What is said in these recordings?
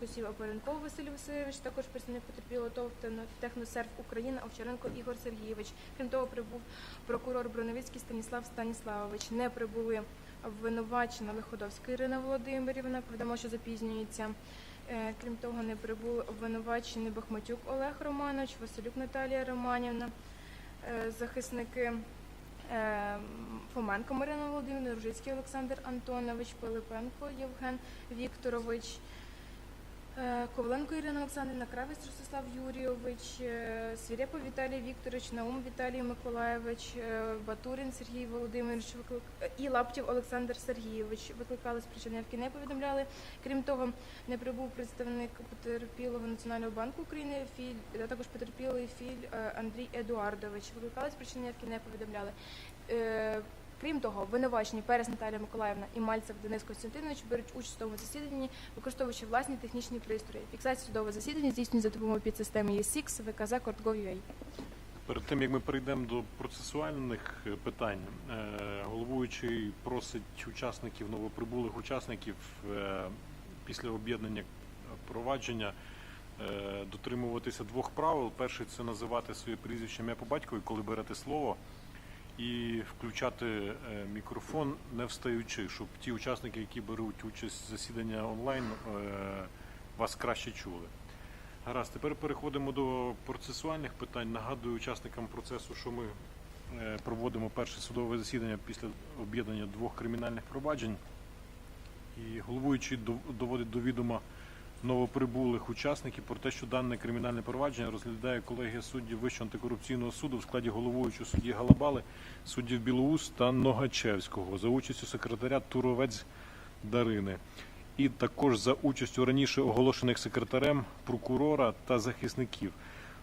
Посів Апаренков Василь Васильович, також представник потерпілого ТОВ Техносерв Україна, Овчаренко Ігор Сергійович. Крім того, прибув прокурор Броновицький Станіслав Станіславович. Не прибули обвинувачена Лиходовська Ірина Володимирівна, повідомо, що запізнюється. Е, Крім того, не прибули обвинувачений Бахматюк Олег Романович, Василюк Наталія Романівна, е, захисники е, Фоменко Марина Володимирівна, Ружицький Олександр Антонович, Пилипенко Євген Вікторович, Коваленко Ірина Олександрівна, Кравець Ростислав Юрійович, е, Віталій Вікторович, Наум Віталій Миколаєвич, е, Батурин Сергій Володимирович е, і Лаптєв Олександр Сергійович. Викликали з не повідомляли. Крім того, не прибув представник потерпілого Національного банку України, Філь, а також потерпілий Філь е, Андрій Едуардович. Викликали з не повідомляли. Крім того, обвинувачені Перес Наталія Миколаївна і Мальцев Денис Костянтинович беруть участь у судовому засіданні, використовуючи власні технічні пристрої. Фіксація судового засідання здійснюється за допомогою підсистеми ESX, ВКЗ, Кортгов.ua. Перед тим як ми перейдемо до процесуальних е, питань, е, головуючий просить учасників, новоприбулих учасників е, після об'єднання провадження дотримуватися двох правил. Перше це називати своє прізвище ім'я по батькові, коли берете слово, і включати е, мікрофон не встаючи, щоб ті учасники, які беруть участь в засідання онлайн, е, вас краще чули. Гаразд, тепер переходимо до процесуальних питань. Нагадую учасникам процесу, що ми е, проводимо перше судове засідання після об'єднання двох кримінальних проваджень. І головуючий дов- доводить до відома новоприбулих учасників про те, що дане кримінальне провадження розглядає колегія суддів Вищого антикорупційного суду в складі головуючого судді Галабали, суддів Білоус та Ногачевського за участю секретаря Туровець Дарини і також за участю раніше оголошених секретарем прокурора та захисників.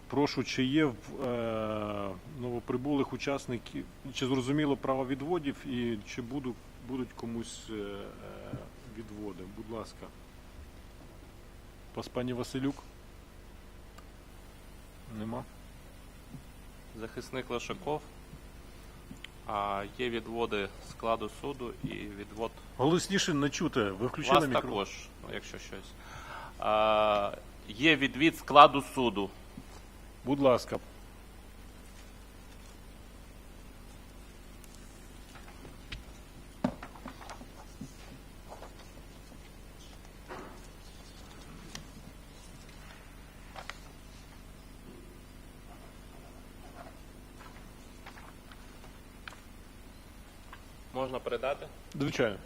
Прошу, чи є в е, новоприбулих учасників, чи зрозуміло право відводів і чи будуть, будуть комусь е, е, відводи? Будь ласка. Пас пані Василюк? Нема. Захисник Лешаков. А є відводи складу суду і відвод Голосніше не чути. Ви включили вас мікрофон? також, якщо щось. А, є відвід складу суду. Будь ласка. Можна передати? Звичайно.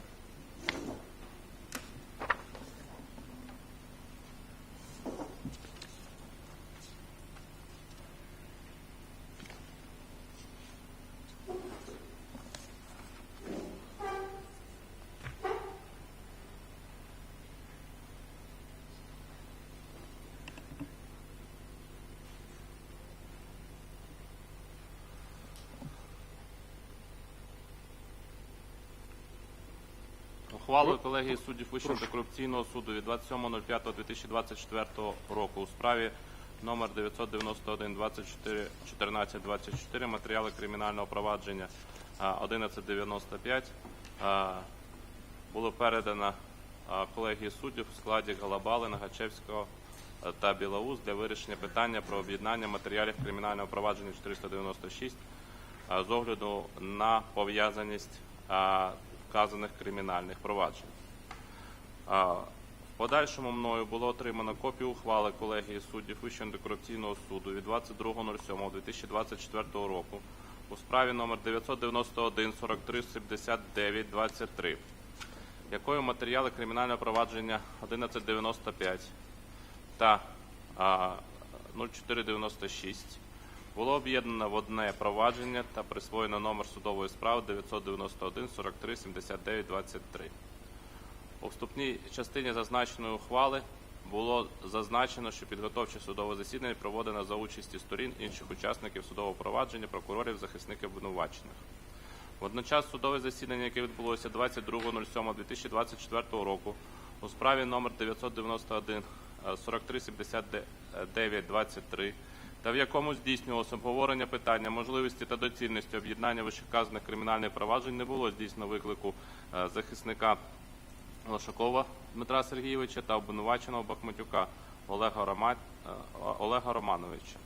Ухвалою колегії суддів Вищого антикорупційного суду від 27.05.2024 року у справі номер 991 24 14 24 матеріали кримінального провадження 1195 було передано колегії суддів у складі Галабали, Нагачевського та Білоус для вирішення питання про об'єднання матеріалів кримінального провадження 496 з огляду на пов'язаність вказаних кримінальних проваджень. В подальшому мною було отримано копію ухвали колегії суддів Вищого антикорупційного суду від 22.07.2024 року у справі номер 991 43 79 23, якою матеріали кримінального провадження 1195 та а, 0496 було об'єднано в одне провадження та присвоєно номер судової справи 991 43 79 23. У вступній частині зазначеної ухвали було зазначено, що підготовче судове засідання проводено за участі сторін інших учасників судового провадження, прокурорів, захисників обвинувачених. Водночас судове засідання, яке відбулося 22.07.2024 року у справі номер 991 е, 43 79 23 та в якому здійснювалося обговорення питання можливості та доцільності об'єднання вищевказаних кримінальних проваджень, не було здійснено виклику е, захисника Лошакова Дмитра Сергійовича та обвинуваченого Бахматюка Олега, е, Олега Романовича.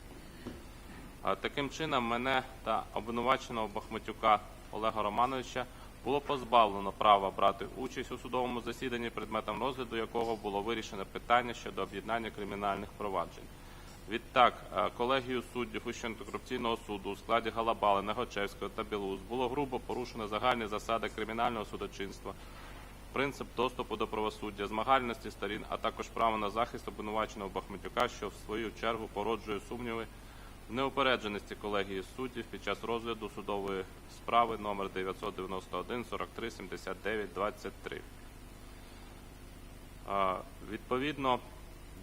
Таким чином, мене та обвинуваченого Бахматюка Олега Романовича було позбавлено права брати участь у судовому засіданні, предметом розгляду якого було вирішено питання щодо об'єднання кримінальних проваджень. Відтак, е, колегію суддів Вищого антикорупційного суду у складі Галабали, Негочевського та Білоус було грубо порушено загальні засади кримінального судочинства, принцип доступу до правосуддя, змагальності сторін, а також право на захист обвинуваченого Бахметюка, що в свою чергу породжує сумніви в неупередженості колегії суддів під час розгляду судової справи номер 991 43 79 23. А, Відповідно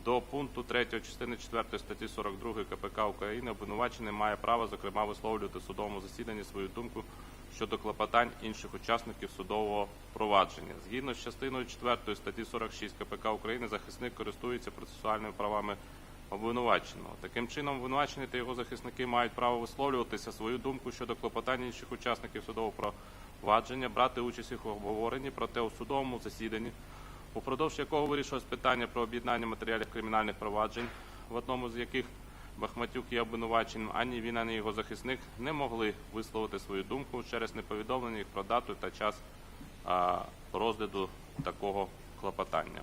до пункту 3 частини 4 статті 42 КПК України обвинувачений має право, зокрема, висловлювати в судовому засіданні свою думку щодо клопотань інших учасників судового провадження. Згідно з частиною 4 статті 46 КПК України захисник користується процесуальними правами обвинуваченого. Таким чином, обвинувачений та його захисники мають право висловлюватися свою думку щодо клопотань інших учасників судового провадження, брати участь їх обговоренні, проте у судовому засіданні упродовж якого вирішилось питання про об'єднання матеріалів кримінальних проваджень, в одному з яких Бахматюк є обвинуваченим, ані він, ані його захисник не могли висловити свою думку через неповідомлення їх про дату та час розгляду такого клопотання.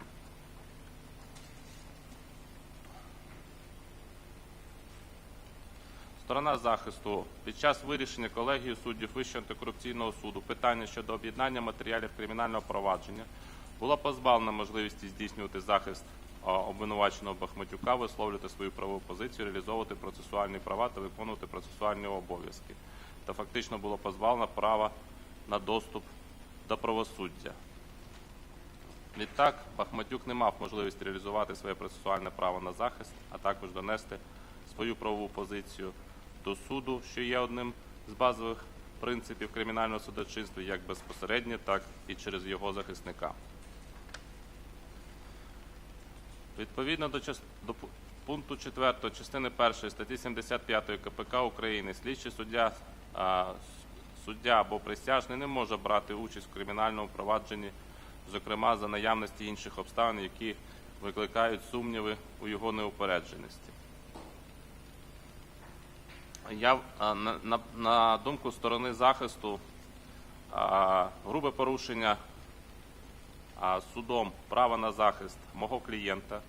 Сторона захисту під час вирішення колегії суддів Вищого антикорупційного суду питання щодо об'єднання матеріалів кримінального провадження була позбавлена можливості здійснювати захист обвинуваченого Бахматюка, висловлювати свою правову позицію, реалізовувати процесуальні права та виконувати процесуальні обов'язки. Та фактично було позбавлено права на доступ до правосуддя. Відтак, Бахматюк не мав можливості реалізувати своє процесуальне право на захист, а також донести свою правову позицію до суду, що є одним з базових принципів кримінального судочинства, як безпосередньо, так і через його захисника. Відповідно до, до пункту 4 частини 1 статті 75 КПК України, слідчий суддя, суддя або присяжний не може брати участь в кримінальному провадженні, зокрема за наявності інших обставин, які викликають сумніви у його неупередженості. Я на, на, на думку сторони захисту, а, грубе порушення а, судом права на захист мого клієнта,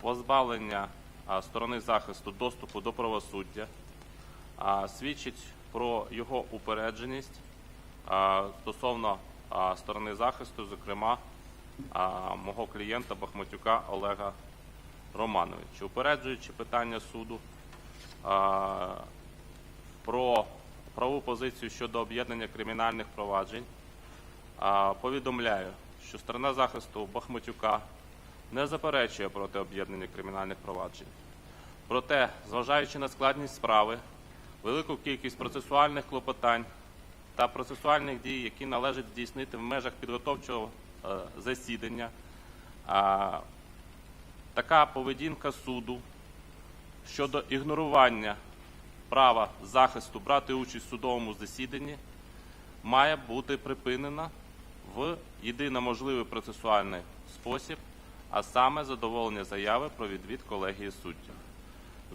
позбавлення сторони захисту доступу до правосуддя, свідчить про його упередженість стосовно сторони захисту, зокрема мого клієнта Бахматюка Олега Романовича. Упереджуючи питання суду про правову позицію щодо об'єднання кримінальних проваджень, повідомляю, що сторона захисту Бахматюка не заперечує проти об'єднання кримінальних проваджень. Проте, зважаючи на складність справи, велику кількість процесуальних клопотань та процесуальних дій, які належить здійснити в межах підготовчого е, засідання, така поведінка суду щодо ігнорування права захисту брати участь в судовому засіданні має бути припинена в єдино можливий процесуальний спосіб, а саме задоволення заяви про відвід колегії суддів.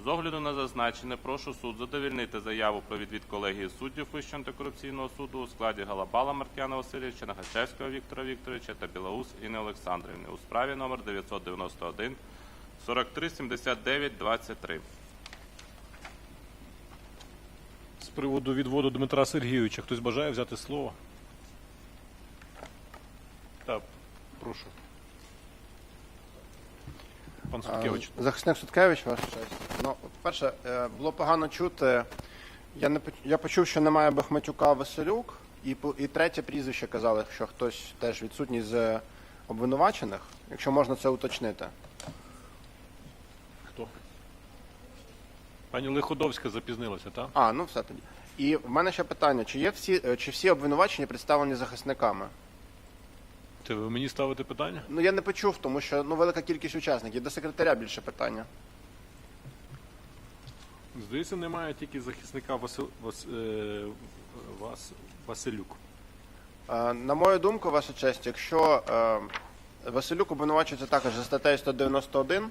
З огляду на зазначене, прошу суд задовільнити заяву про відвід колегії суддів Вищого антикорупційного суду у складі Галабала Маркіяна Васильовича, Нагачевського Віктора Вікторовича та Білоус Інни Олександрівни у справі номер 991 43 79 23. З приводу відводу Дмитра Сергійовича хтось бажає взяти слово? Так, прошу. Пан Суткевич. Захисник Суткевич, ваша честь. Ну, от, перше, е, було погано чути. Я не я почув, що немає Бахматюка Василюк, і і третє прізвище казали, що хтось теж відсутній з обвинувачених, якщо можна це уточнити. Хто? Пані Лиходовська запізнилася, так? А, ну все тоді. І в мене ще питання: чи є всі е, чи всі обвинувачені представлені захисниками? Це ви мені ставите питання? Ну я не почув, тому що ну велика кількість учасників. До секретаря більше питання. Здається, немає тільки захисника Васил... Вас... е, Вас... Василюк. Е, На мою думку, ваша честь, якщо е, Василюк обвинувачується також за статтею 191,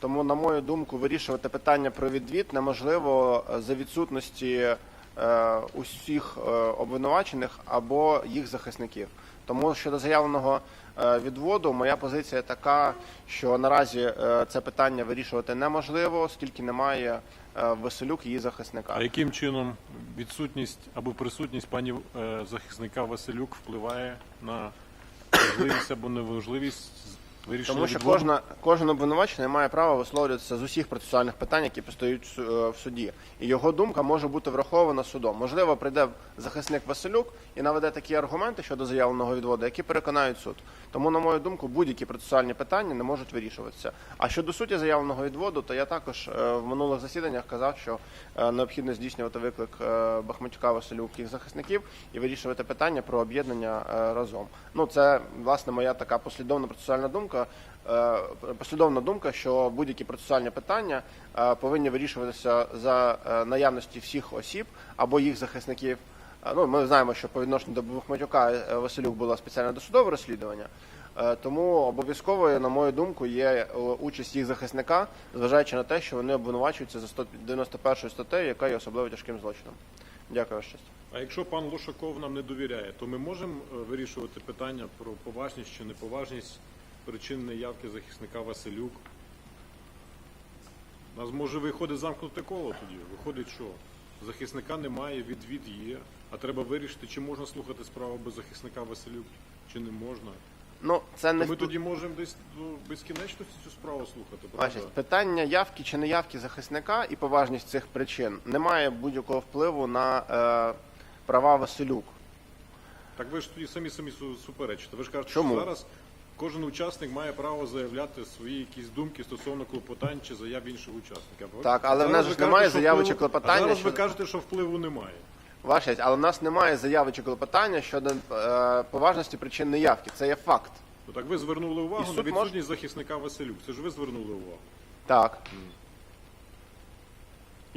тому, на мою думку, вирішувати питання про відвід неможливо е, за відсутності е, усіх е, обвинувачених або їх захисників. Тому щодо заявленого е, відводу, моя позиція така, що наразі е, це питання вирішувати неможливо, оскільки немає Веселюк Василюк її захисника. А яким чином відсутність або присутність пані е, захисника Василюк впливає на можливість або неважливість вирішення Тому що кожна, кожен обвинувачений має право висловлюватися з усіх процесуальних питань, які постають в су- е, в суді. І його думка може бути врахована судом. Можливо, прийде захисник Василюк і наведе такі аргументи щодо заявленого відводу, які переконають суд. Тому, на мою думку, будь-які процесуальні питання не можуть вирішуватися. А щодо суті заявленого відводу, то я також е, в минулих засіданнях казав, що е, необхідно здійснювати виклик е, Бахматюка Василюк їх захисників і вирішувати питання про об'єднання е, разом. Ну це власне моя така послідовна процесуальна думка. Е, Послідовна думка, що будь-які процесуальні питання е, повинні вирішуватися за е, наявності всіх осіб або їх захисників. Ну, ми знаємо, що по відношенню до Бахматюка е, Василюк було спеціальне досудове розслідування. Тому обов'язковою, на мою думку, є участь їх захисника, зважаючи на те, що вони обвинувачуються за 191 статтею, яка є особливо тяжким злочином. Дякую, честь. А якщо пан Лошаков нам не довіряє, то ми можемо вирішувати питання про поважність чи неповажність причин неявки захисника Василюк? У нас може виходить замкнуте коло тоді. Виходить, що захисника немає, відвід є, а треба вирішити, чи можна слухати справу без захисника Василюк, чи не можна. Ну, це не ми впли- тоді можемо десь до безкінечності цю справу слухати, правда? честь, питання явки чи неявки захисника і поважність цих причин не має будь-якого впливу на е, права Василюк. Так ви ж тоді самі самі су- суперечите. Ви ж кажете, Чому? що зараз кожен учасник має право заявляти свої якісь думки стосовно клопотань чи заяв інших учасників. Так, але в нас ж немає заяви чи клопотання зараз ви кажете, що впливу немає. Ваша але в нас немає заяви чи клопотання щодо е, поважності причин неявки. Це є факт. Ну, так ви звернули увагу І на суд відсутність захисника Василюк. Це ж ви звернули увагу. Так.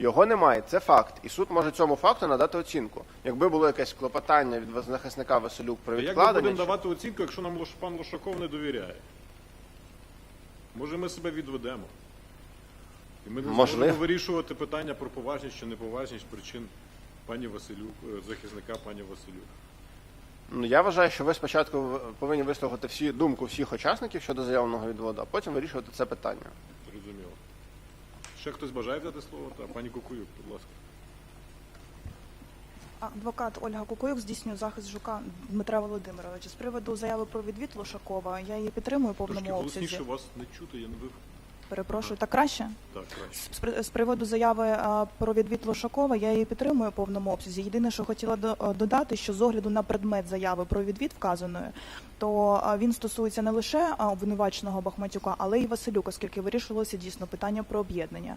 Його немає, це факт. І суд може цьому факту надати оцінку. Якби було якесь клопотання від захисника Василюк про А як ми будемо давати оцінку, якщо нам пан Лошаков не довіряє? Може, ми себе відведемо? І ми не зможемо вирішувати питання про поважність чи неповажність причин пані Василюк, е, захисника пані Василюк. Ну, я вважаю, що ви спочатку повинні вислухати всі думку всіх учасників щодо заявленого відводу, а потім вирішувати це питання. Ще хтось бажає взяти слово? Та пані Кукуюк, будь ласка. Адвокат Ольга Кукуюк здійснює захист Жука Дмитра Володимировича. З приводу заяви про відвід Лошакова я її підтримую в Трошки повному обсязі. голосніше вас не чути, я не ви. Перепрошую, так краще? Так, краще. З, з приводу заяви про відвід Лошакова я її підтримую в повному обсязі. Єдине, що хотіла до- додати, що з огляду на предмет заяви про відвід вказаної, то він стосується не лише обвинуваченого Бахматюка, але й Василюка, оскільки вирішилося дійсно питання про об'єднання.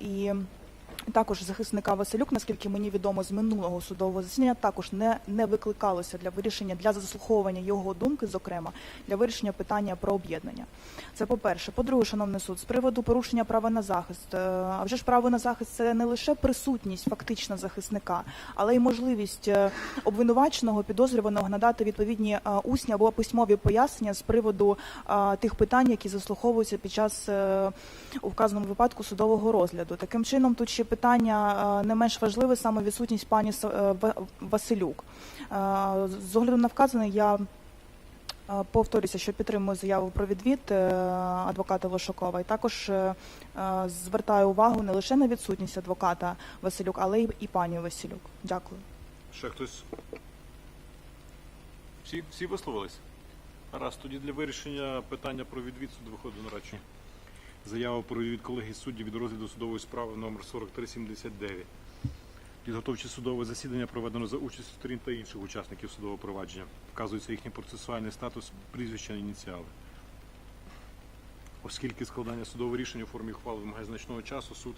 І також захисника Василюк, наскільки мені відомо з минулого судового засідання, також не, не викликалося для вирішення для заслуховування його думки, зокрема для вирішення питання про об'єднання. Це по-перше. По-друге, шановний суд, з приводу порушення права на захист. Е, А вже ж право на захист це не лише присутність фактична захисника, але й можливість е, обвинуваченого підозрюваного надати відповідні е, усні або письмові пояснення з приводу тих питань, які заслуховуються під час у вказаному випадку судового розгляду. Таким чином, тут ще питання е, не менш важливе саме відсутність пані е, Ва- Василюк. Е, З огляду на вказане, я Повторюся, що підтримую заяву про відвід адвоката Лошакова, і також звертаю увагу не лише на відсутність адвоката Василюк, але й і пані Василюк. Дякую. Ще хтось? Всі, всі висловились? Раз, тоді для вирішення питання про відвід суд виходить на речі. Заява про відвід колегії суддів від розгляду судової справи номер 4379. Підготовче судове засідання проведено за участю сторін та інших учасників судового провадження. Вказується їхній процесуальний статус, прізвища, ініціали. Оскільки складання судового рішення у формі ухвали вимагає значного часу, суд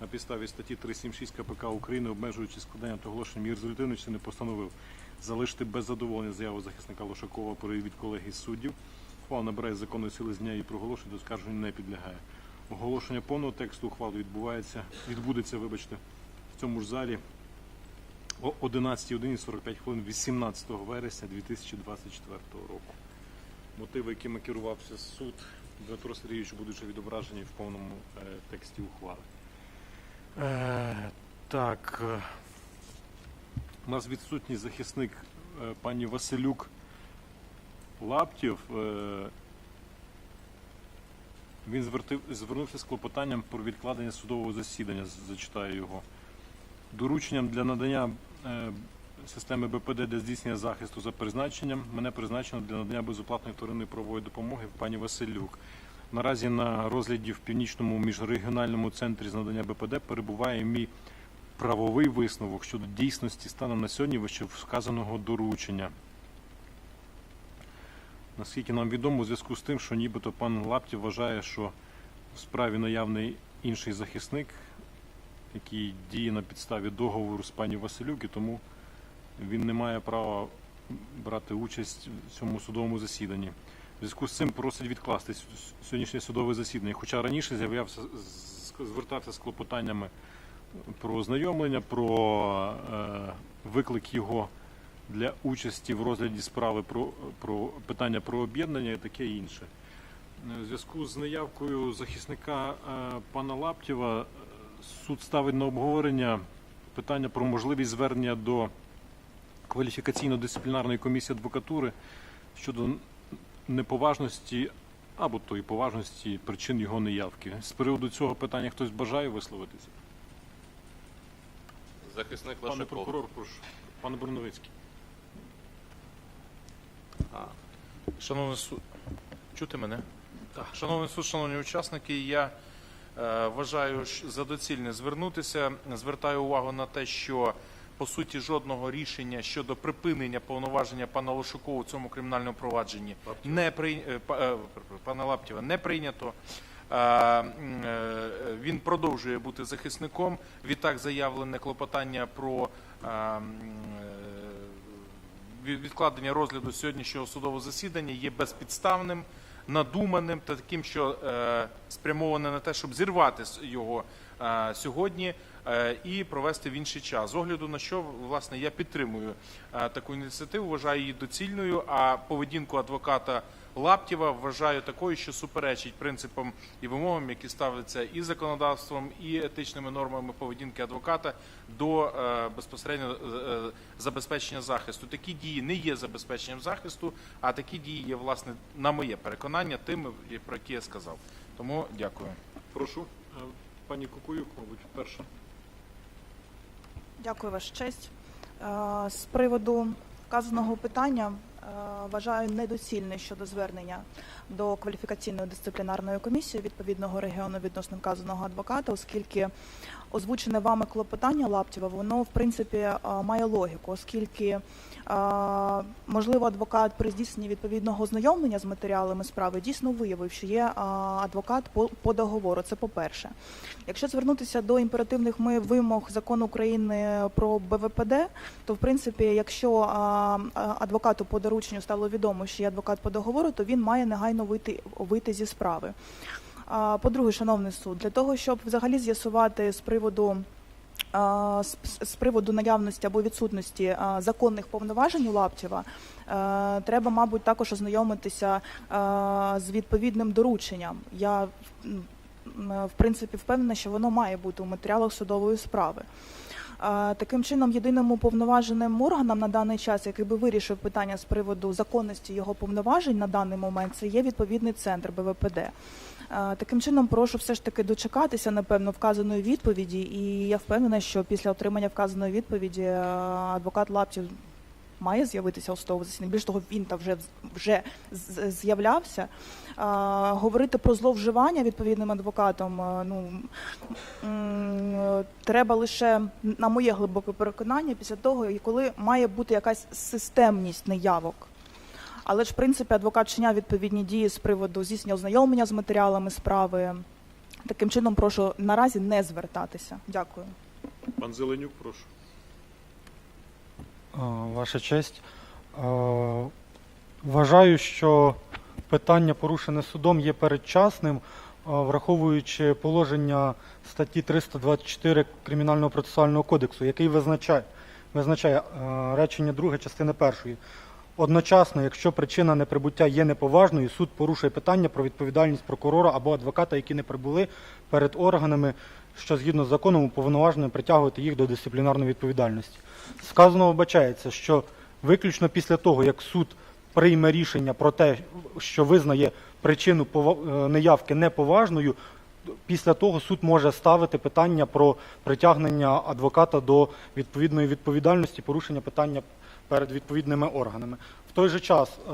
на підставі статті 376 КПК України, обмежуючи складання та оголошення мір результативності, не постановив залишити без задоволення заяву захисника Лошакова про від колегії суддів. Ухвала набирає законної сили з дня і проголошення до скарження не підлягає. Оголошення повного тексту ухвали відбувається, відбудеться, вибачте, в цьому ж залі о 11 годині 45 хвилин 18 вересня 2024 року. Мотиви, якими керувався суд Дмитро Сергійович, будуть відображені в повному е, тексті ухвали. Е, так. е, У нас відсутній захисник е, пані Василюк Лаптів. Е, він звернувся з клопотанням про відкладення судового засідання. Зачитаю його. Дорученням для надання е, системи БПД для здійснення захисту за призначенням мене призначено для надання безоплатної вторинної правової допомоги пані Василюк. Наразі на розгляді в північному міжрегіональному центрі з надання БПД перебуває мій правовий висновок щодо дійсності станом на сьогодні вище вказаного доручення. Наскільки нам відомо, у зв'язку з тим, що нібито пан Лаптів вважає, що в справі наявний інший захисник, який діє на підставі договору з пані Василюк, і тому він не має права брати участь в цьому судовому засіданні. В зв'язку з цим просить відкласти сьогоднішнє судове засідання. Хоча раніше з'являвся звертався з клопотаннями про ознайомлення, про е, виклик його для участі в розгляді справи про, про питання про об'єднання і таке інше. Е, В зв'язку з неявкою захисника е, пана Лаптєва е, суд ставить на обговорення питання про можливість звернення до кваліфікаційно-дисциплінарної комісії адвокатури щодо неповажності або тої поважності причин його неявки. З приводу цього питання хтось бажає висловитися? Захисник Пане прокурор, прошу. Пане Бруновицький. А, Шановний суд, чути мене? Так. Шановний суд, шановні учасники, я е, вважаю за доцільне звернутися. Звертаю увагу на те, що по суті жодного рішення щодо припинення повноваження пана Лошукова у цьому кримінальному провадженні не при е, е, пана Лаптєва не прийнято. Е, Він продовжує бути захисником. Відтак заявлене клопотання про відкладення розгляду сьогоднішнього судового засідання є безпідставним, надуманим та таким, що е, спрямоване на те, щоб зірвати його е, сьогодні е, і провести в інший час. З огляду на що власне я підтримую таку ініціативу, вважаю її доцільною. А поведінку адвоката Лаптєва вважаю такою, що суперечить принципам і вимогам, які ставляться і законодавством, і етичними нормами поведінки адвоката до е, безпосередньо е, забезпечення захисту. Такі дії не є забезпеченням захисту, а такі дії є, власне, на моє переконання, тими, про які я сказав. Тому дякую. Прошу. Е, Пані Кукуюк, мабуть, перша. Дякую, Ваша честь. Е, З приводу вказаного питання е, вважаю недоцільне щодо звернення до кваліфікаційної дисциплінарної комісії відповідного регіону відносно вказаного адвоката, оскільки озвучене вами клопотання Лаптєва, воно в принципі е, має логіку, оскільки е, можливо адвокат при здійсненні відповідного ознайомлення з матеріалами справи дійсно виявив, що є адвокат по, по договору. Це по-перше. Якщо звернутися до імперативних вимог закону України про БВПД, то в принципі, якщо адвокату по дорученню стало відомо, що є адвокат по договору, то він має негайно вийти, вийти зі справи. По-друге, шановний суд, для того, щоб взагалі з'ясувати з приводу. З, приводу наявності або відсутності законних повноважень у Лаптєва, е, треба, мабуть, також ознайомитися з відповідним дорученням. Я м, в принципі впевнена, що воно має бути у матеріалах судової справи. Таким чином, єдиним уповноваженим органом на даний час, який би вирішив питання з приводу законності його повноважень на даний момент, це є відповідний центр БВПД. А, Таким чином, прошу все ж таки дочекатися, напевно, вказаної відповіді, і я впевнена, що після отримання вказаної відповіді е, адвокат Лаптів має з'явитися у судовому засіданні. Більш того, він там вже вже з'являвся. Говорити про зловживання відповідним адвокатом, е, ну е, треба лише на моє глибоке переконання після того, коли має бути якась системність неявок. Але ж, в принципі, адвокат чиняв відповідні дії з приводу здійснення ознайомлення з матеріалами справи. Таким чином, прошу наразі не звертатися. Дякую. Пан Зеленюк, прошу. Ваша честь. Вважаю, що питання, порушене судом, є передчасним, враховуючи положення статті 324 Кримінального процесуального кодексу, який визначає, визначає речення друге частини першої. Одночасно, якщо причина неприбуття є неповажною, суд порушує питання про відповідальність прокурора або адвоката, які не прибули перед органами, що згідно з законом уповноважені притягувати їх до дисциплінарної відповідальності. Сказано вбачається, що виключно після того, як суд прийме рішення про те, що визнає причину е, неявки неповажною, після того суд може ставити питання про притягнення адвоката до відповідної відповідальності, порушення питання перед відповідними органами. В той же час е,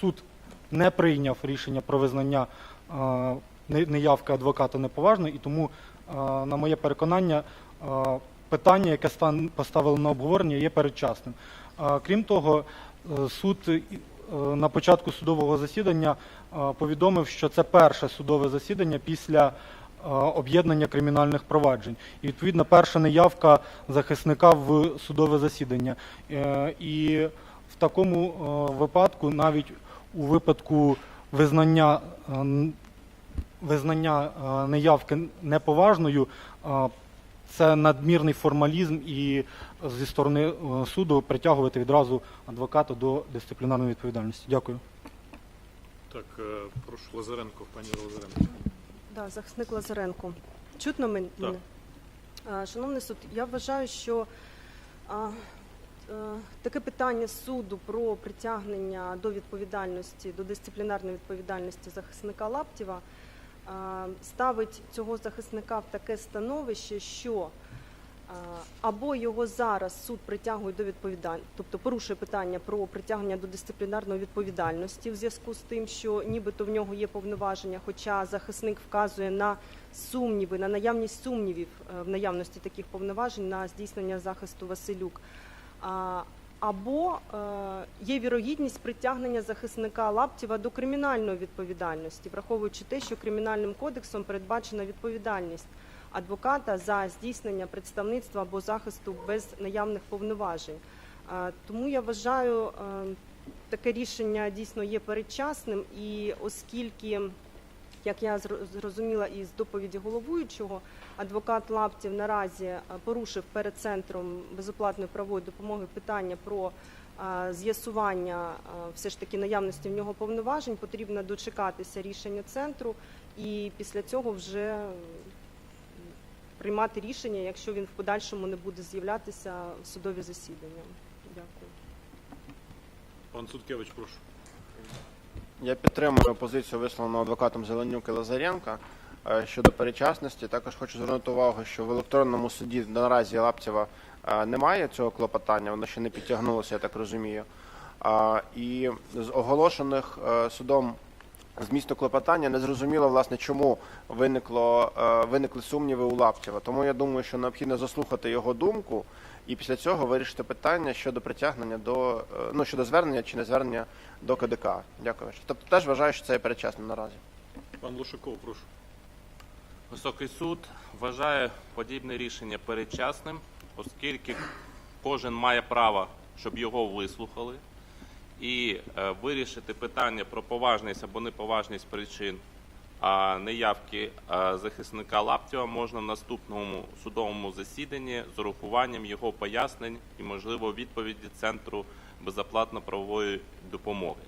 суд не прийняв рішення про визнання е, неявки адвоката неповажною, і тому, е, на моє переконання, питання, яке поставили на обговорення, є передчасним. Крім того, суд на початку судового засідання повідомив, що це перше судове засідання після об'єднання кримінальних проваджень. І відповідно перша неявка захисника в судове засідання. Е, І в такому е, випадку, навіть у випадку визнання е, визнання е, неявки неповажною, е, це надмірний формалізм і зі сторони е, суду притягувати відразу адвоката до дисциплінарної відповідальності. Дякую. Так, е, прошу Лазаренко, пані Лазаренко. Да, захисник Лазаренко. Чутно мене? Так. Шановний суд, я вважаю, що а, а, таке питання суду про притягнення до відповідальності, до дисциплінарної відповідальності захисника Лаптєва а, ставить цього захисника в таке становище, що або його зараз суд притягує до відповідальності, тобто порушує питання про притягнення до дисциплінарної відповідальності в зв'язку з тим, що нібито в нього є повноваження, хоча захисник вказує на сумніви, на наявність сумнівів е, в наявності таких повноважень на здійснення захисту Василюк. Або е, є вірогідність притягнення захисника Лаптєва до кримінальної відповідальності, враховуючи те, що кримінальним кодексом передбачена відповідальність адвоката за здійснення представництва або захисту без наявних повноважень. Е, Тому я вважаю, е, таке рішення дійсно є передчасним, і оскільки, як я зро- зрозуміла із доповіді головуючого, адвокат Лаптів наразі е, порушив перед центром безоплатної правової допомоги питання про з'ясування все ж таки наявності в нього повноважень, потрібно дочекатися рішення центру і після цього вже приймати рішення, якщо він в подальшому не буде з'являтися в судові засідання. Дякую. Пан Суткевич, прошу. Я підтримую позицію, висловлену адвокатом Зеленюк і Лазаренка е, щодо перечасності. Також хочу звернути увагу, що в електронному суді наразі Лаптєва е, немає цього клопотання, воно ще не підтягнулося, я так розумію. І з оголошених е, судом змісту клопотання не зрозуміло, власне, чому виникло, е, виникли сумніви у Лаптєва. Тому я думаю, що необхідно заслухати його думку і після цього вирішити питання щодо притягнення до е, ну щодо звернення чи не звернення до КДК. Дякую. Тобто теж вважаю, що це є передчасно наразі. Пан Лушаков, прошу. Високий суд вважає подібне рішення передчасним, оскільки кожен має право, щоб його вислухали, і е, вирішити питання про поважність або неповажність причин неявки е, захисника Лаптєва можна в наступному судовому засіданні з урахуванням його пояснень і, можливо, відповіді Центру безоплатно-правової допомоги.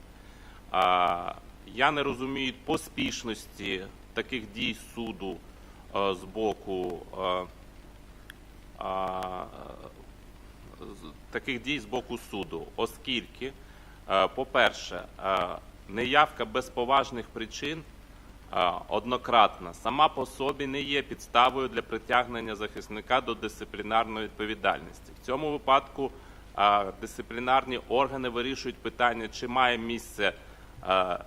Я не розумію поспішності таких дій суду е, з боку таких дій з боку суду, оскільки, по-перше, е, неявка без поважних причин е, однократна сама по собі не є підставою для притягнення захисника до дисциплінарної відповідальності. В цьому випадку е, дисциплінарні органи вирішують питання, чи має місце е,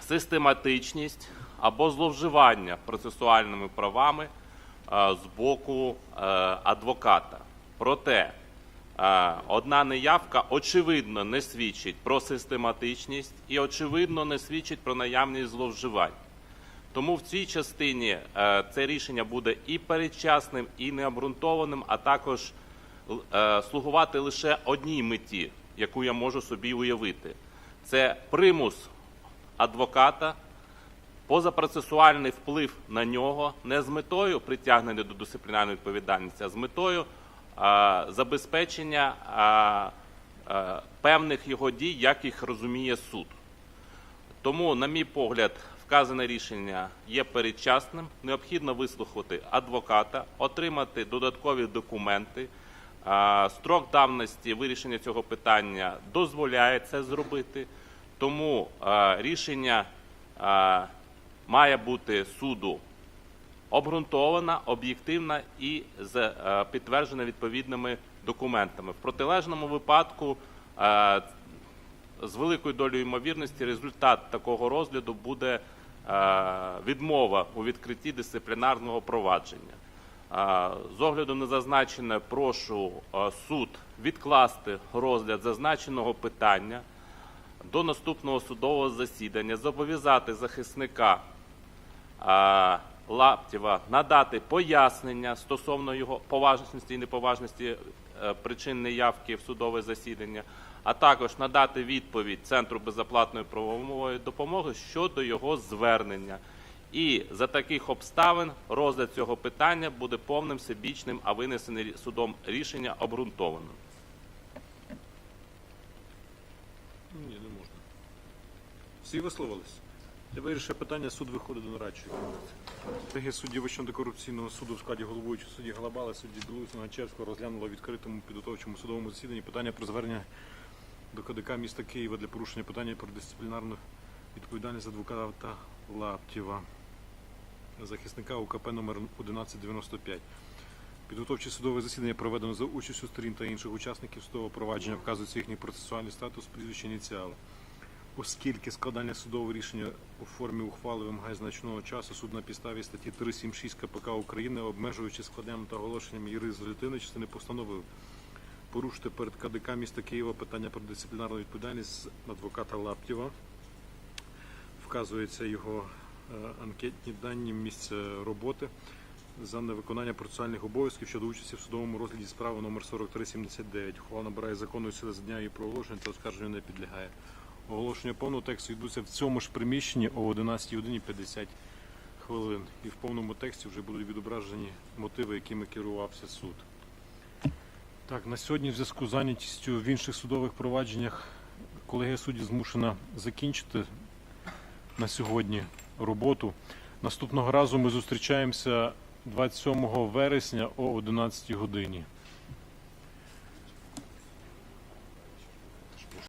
систематичність або зловживання процесуальними правами е, з боку е, адвоката. Проте е, одна неявка очевидно не свідчить про систематичність і очевидно не свідчить про наявність зловживань. Тому в цій частині е, це рішення буде і передчасним, і необґрунтованим, а також е, слугувати лише одній меті, яку я можу собі уявити. Це примус адвоката, позапроцесуальний вплив на нього не з метою притягнення до дисциплінарної відповідальності, а з метою забезпечення певних його дій, як їх розуміє суд. Тому, на мій погляд, вказане рішення є передчасним. Необхідно вислухати адвоката, отримати додаткові документи. Строк давності вирішення цього питання дозволяє це зробити. Тому рішення має бути суду обґрунтована, об'єктивна і е, підтверджена відповідними документами. В протилежному випадку е, з великою долею ймовірності результат такого розгляду буде е, відмова у відкритті дисциплінарного провадження. З огляду на зазначене, прошу суд відкласти розгляд зазначеного питання до наступного судового засідання, зобов'язати захисника Лаптєва надати пояснення стосовно його поважності і неповажності е, причин неявки в судове засідання, а також надати відповідь Центру безоплатної правової допомоги щодо його звернення. І за таких обставин розгляд цього питання буде повним всебічним, а винесене судом рішення обґрунтованим. Ні, не можна. Всі висловились? Для вирішення питання суд виходить до нарадчої кімнати. Колеги судді Вищого антикорупційного суду в складі головуючого судді Галабали, судді Білоусі Ганчевського розглянуло відкритому підготовчому судовому засіданні питання про звернення до КДК міста Києва для порушення питання про дисциплінарну відповідальність адвоката Лаптєва, захисника УКП номер 1195. Підготовче судове засідання проведено за участю сторін та інших учасників судового провадження, вказується їхній процесуальний статус, прізвище ініціали. Оскільки складання судового рішення у формі ухвали вимагає значного часу, суд на підставі статті 376 КПК України, обмежуючи складанням та оголошенням її резолютивної частини, постановив порушити перед КДК міста Києва питання про дисциплінарну відповідальність адвоката Лаптєва. Вказується його е, анкетні дані, місце роботи за невиконання процесуальних обов'язків щодо участі в судовому розгляді справи номер 4379. Ухвала набирає законної сили за дня її проголошення та оскарженню не підлягає. Оголошення повного тексту відбудеться в цьому ж приміщенні о 11 годині 50 хвилин. І в повному тексті вже будуть відображені мотиви, якими керувався суд. Так, на сьогодні в зв'язку з зайнятістю в інших судових провадженнях колегія судді змушена закінчити на сьогодні роботу. Наступного разу ми зустрічаємося 27 вересня о 11 годині.